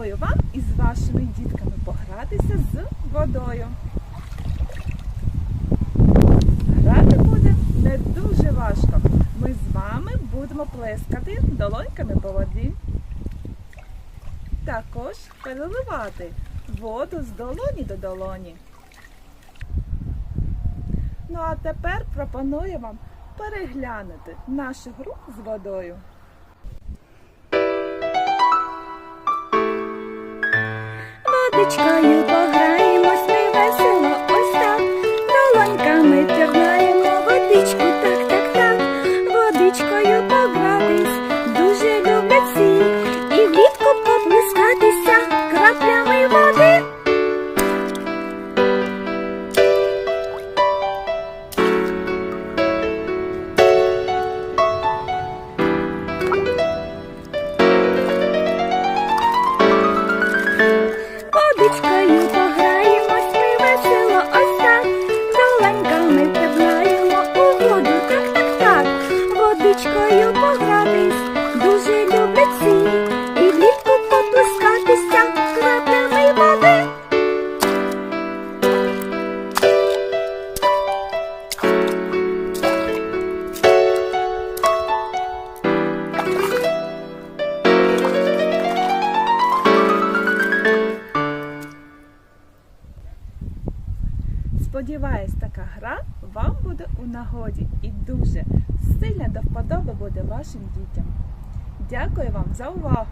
пропоную вам із вашими дітками погратися з водою. Грати буде не дуже важко. Ми з вами будемо плескати долоньками по воді. Також переливати воду з долоні до долоні. Ну а тепер пропоную вам переглянути нашу гру з водою. babiczka, jutro 可以 Сподіваюсь, така гра вам буде у нагоді і дуже сильно до вподоби буде вашим дітям. Дякую вам за увагу!